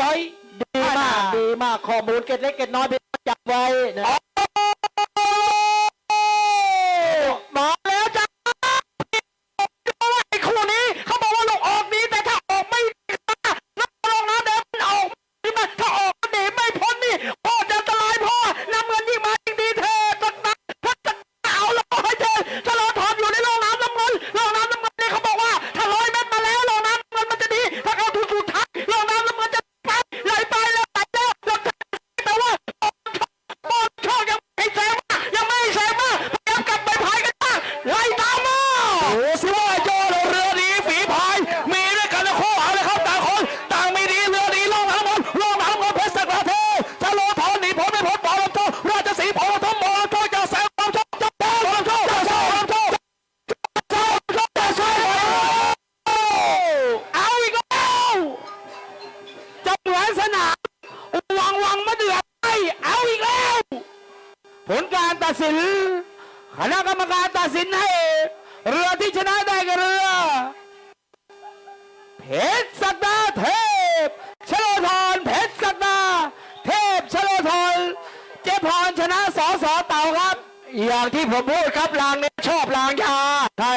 จ้อยดีมากดีมากข้อมูลเกร็ดเล็กเกร็ดน้อยเป็นจับไว้นะ เอาเลยครับต่างคนต่างมีดีเรือดีล่องน้ำมนล่องน้ำมนเพชรสักราเทชะโลทอนหนีพ้นไม่พ้นบอลลำโทราชสีห์พอลำโทมอลำโทจะแซงลำโทจะบอลลำโทจะแซงลำโทจะแซงเอาอีกแล้วจะเหมือนสนามวังวังมาเดือดไปเอาอีกแล้ว ผลการตัดสินคณะกรรมการตัดสินให้ เรือที่ชนะได้กับเรือ ชรสักดาเทพชโลธรเพชรสักดาเทพชโลธรเจพรชนะสอสอเต่าครับ อย่างที่ผมพูดครับลางเนี่ยชอบลางยาใช่